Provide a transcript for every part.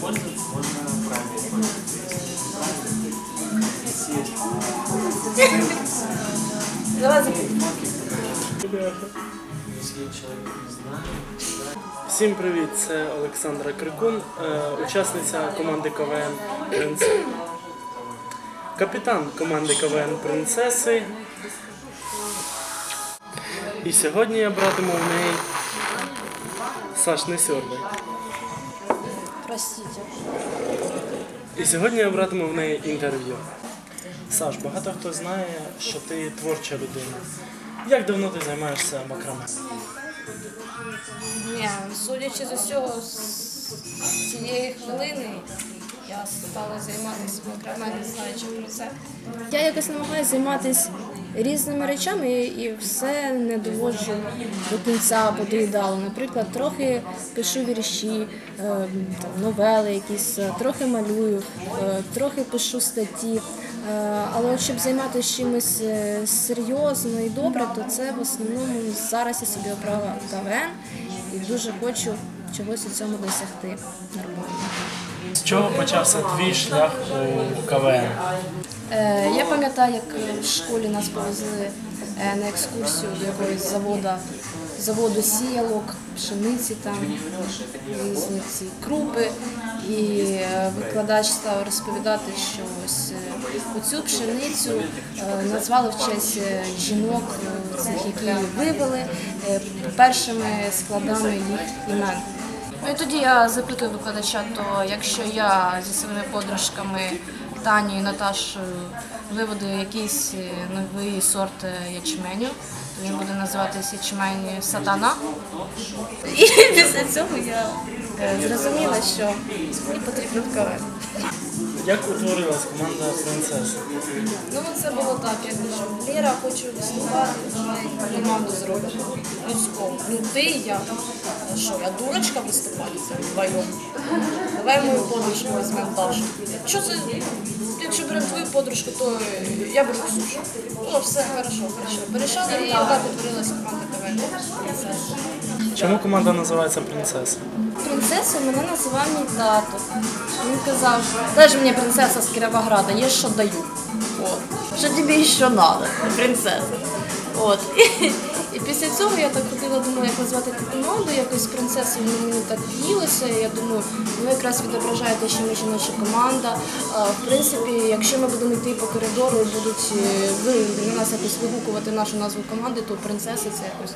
пользоваться, можно правильно Всім привіт! Це Олександра Крикун, е, учасниця команди КВН Принц. Капітан команди КВН Принцеси. І сьогодні я братиму в неї Саш, не. Простите. І сьогодні я братиму в неї інтерв'ю. Саш, багато хто знає, що ти творча людина. Як давно ти займаєшся макраме? Ні, судячи з усього, з цієї хвилини я стала займатися макраме, не знаючи про це. Я якось намагаюся займатися різними речами і все не доводжу до кінця або до ідеалу. Наприклад, трохи пишу вірші, е, новели якісь, е, трохи малюю, е, трохи пишу статті. Але щоб займатися чимось серйозно і добре, то це в основному зараз я собі обрала КВН і дуже хочу чогось у цьому досягти нормально. З чого почався твій шлях у КВН? Е, Я пам'ятаю, як в школі нас повезли е, на екскурсію до якогось заводу, заводу сіялок, пшениці там, різні ці крупи. І е, викладач став розповідати, що ось оцю пшеницю назвали в честь жінок, цих, які вивели першими складами їх імен. Ну і тоді я запитую викладача, то якщо я зі своїми подружками Таню і Наташою виведу якийсь е, новий сорт е, ячменю, то він буде називатися ячмень сатана. І після цього я е, зрозуміла, що мені потрібно в КВН. Як утворилась команда принцеси? Ну це було так, я кажу, Ліра, хочу виступати, давай команду зробимо. Людському. Ну ти і я. А Що, я дурочка виступати це вдвоєм? Давай мою подружку візьмемо Дашу. Що це? Якщо беремо твою подружку, то я беру Ксюшу. О, все хорошо, хорошо. Порішали і так утворилася команда КВН. Чому команда називається принцеса? Принцесою мене називав мій тато. Він казав, дай мені принцеса з Кіровограда, є що даю. От. Що тобі ще треба, принцеса. От. І, і після цього я так ходила, думаю, як назвати команду, якось принцесою мені так їлося. Я думаю, ну якраз відображає те, що ми жіноча команда. А, в принципі, якщо ми будемо йти по коридору і будуть е, ви, на нас якось вигукувати нашу назву команди, то принцеса це якось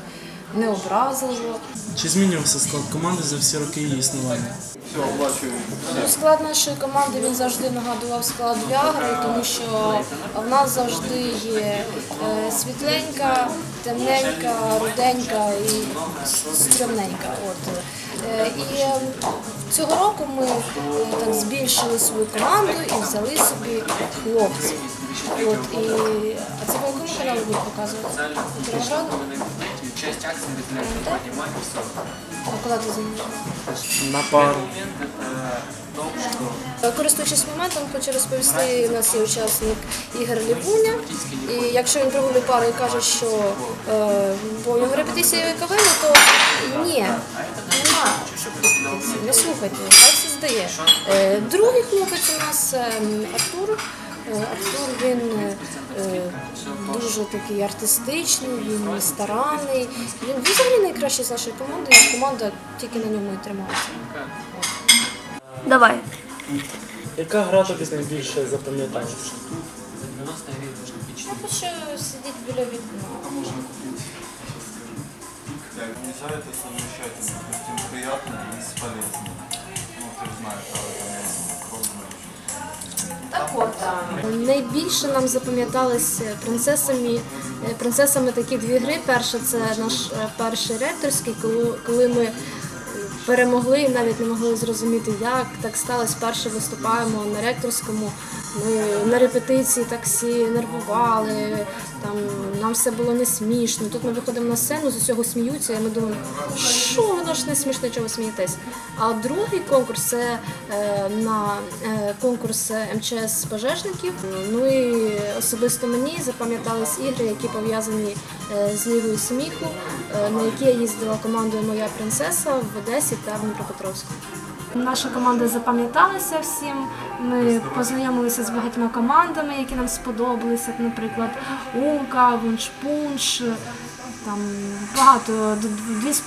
не образливо. Чи змінювався склад команди за всі роки її існування? Ну, Склад нашої команди він завжди нагадував склад Віагри, тому що в нас завжди є е, світленька, темненька, руденька і стрімненька. От. Е, І е, цього року ми е, так збільшили свою команду і взяли собі хлопців. От, і, а це по якому каналу будуть показувати? Часть акций начинает поднимать и все. А коли ти знімаєш? На пару. Користуючись моментом, хочу розповісти, у нас є учасник Ігор Лівуня. І якщо він прогулює пару і каже, що е, бо у нього репетиція КВН, то ні, нема не слухайте, хай все здає. Е, другий хлопець у нас е, Артур. Е, Артур він е, дуже такий артистичний, він старанний. Він взагалі найкращий з нашої команди, і команда тільки на ньому і тримається. Давай. Яка гра тобі найбільше запам'яталася? Я хочу сидіти біля вікна. Нельзя это совмещать, допустим, приятное и Найбільше нам запам'яталися принцесами, е, принцесами такі дві гри. Перша це наш е, перший ректорський, коли, ми е, перемогли і навіть не могли зрозуміти, як так сталося. Перше виступаємо на ректорському. Ми на репетиції так всі нервували, там нам все було не смішно. Тут ми виходимо на сцену, з усього сміються, і ми думаємо, що воно ж не смішно, чого смієтесь. А другий конкурс це е, на е, конкурс МЧС пожежників. Ну і особисто мені запам'ятались ігри, які пов'язані з лігою сміху, е, на які я їздила командою Моя принцеса в Одесі та в Дніпропетровську. Наша команда запам'яталася всім. Ми познайомилися з багатьма командами, які нам сподобалися. Наприклад, Умка, Вуншпунш. Там багато дві з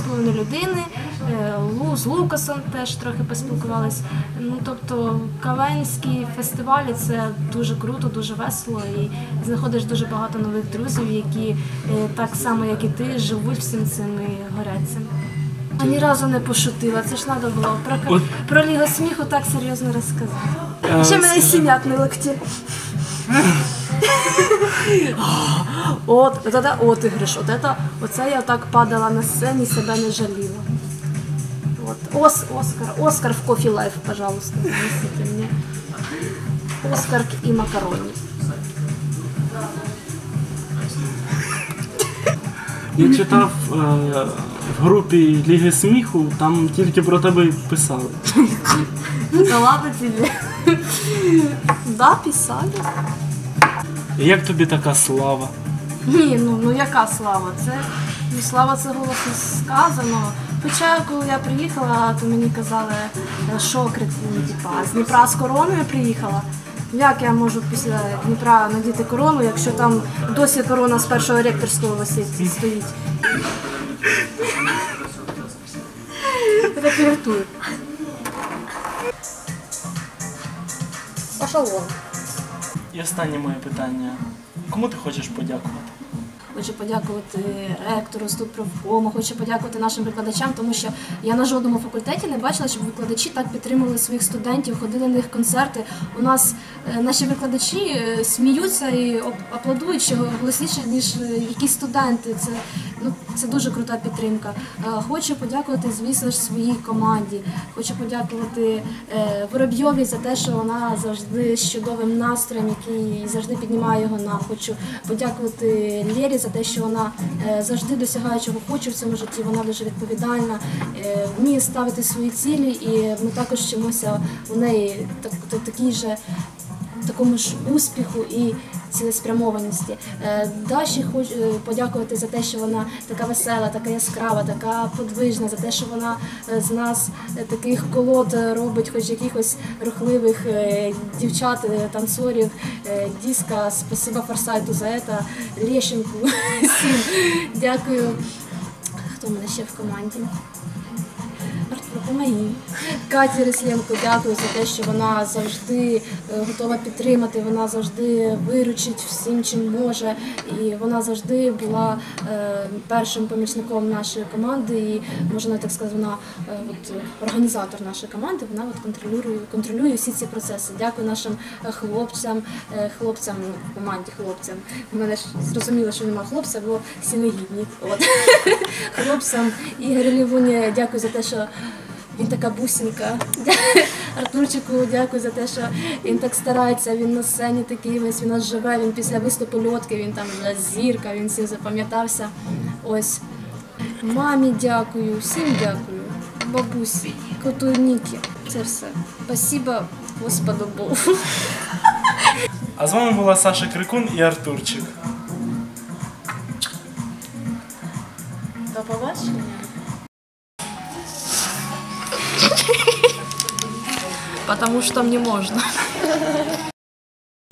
половиною людини. е, Лу з Лукасом теж трохи поспілкувались. Ну тобто кавенські фестивалі це дуже круто, дуже весело і знаходиш дуже багато нових друзів, які е, так само, як і ти, живуть всім цим і горять цим. А ні разу не пошутила, це ж треба було про, От. про лігу сміху так серйозно розказати. Е, Ще мене і синят на локті. От, от это отыгрыш, от это, оце я так падала на сцені, себе не жаліла. От, Ос, Оскар, Оскар в Кофі Лайф, пожалуйста, принесите мне. Оскар і макароні. Я читав е, в групі Ліги сміху, там тільки про тебе й писали. Да ладно. Да, писали. Як тобі така слава? Ні, ну, ну яка слава? Це ну, слава це голосно сказано. Хоча коли я приїхала, то мені казали, що типа, з Дніпра з короною приїхала. Як я можу після Дніпра надіти корону, якщо там досі корона з першого ректорського висить стоїть? Так віртую. Пошел вон. І останнє моє питання. Кому ти хочеш подякувати? Хочу подякувати ректору, студпрофкому, хочу подякувати нашим викладачам, тому що я на жодному факультеті не бачила, щоб викладачі так підтримували своїх студентів, ходили на їх концерти. У нас е, наші викладачі е, сміються і аплодують ще голосніше, ніж е, якісь студенти. Це, ну, це дуже крута підтримка. Хочу подякувати, звісно ж, своїй команді. Хочу подякувати Воробйові за те, що вона завжди з чудовим настроєм, який завжди піднімає його на. Хочу подякувати Лєрі за те, що вона е, завжди досягає чого хоче в цьому житті. Вона дуже відповідальна, е, вміє ставити свої цілі, і ми також вчимося у неї так, так, такій же такому ж успіху і цілеспрямованості. Е, Даші хочу е, подякувати за те, що вона така весела, така яскрава, така подвижна, за те, що вона е, з нас таких колод робить, хоч якихось рухливих дівчат, танцорів. Діска, спасибо Форсайту за це, Лєщенку. Дякую. Хто мене ще в команді? Артур, помоги. Каті Ресленко дякую за те, що вона завжди е, готова підтримати, вона завжди виручить всім, чим може. І вона завжди була е, першим помічником нашої команди. І можна так сказати, вона е, от, організатор нашої команди. Вона от контролює, контролює всі ці процеси. Дякую нашим хлопцям, хлопцям команді хлопцям. У мене ж зрозуміло, що немає хлопця, бо всі негідні. Хлопцям Ігорю Лівуні, дякую за те, що він така бусинка. Артурчику, дякую за те, що він так старається, він на сцені такий весь, він нас живе, він після виступу льотки, він там зірка, він всім запам'ятався. Ось. Мамі дякую, всім дякую. Бабусі, коту Нікі. Це все. Спасибо Господу Богу. А з вами була Саша Крикун і Артурчик. Потому что мне можно.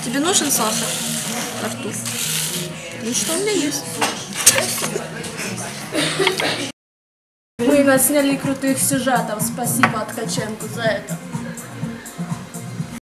Тебе нужен сахар, Артур? Ну что у меня есть? Мы насняли крутых сюжетов. Спасибо Ткаченко за это.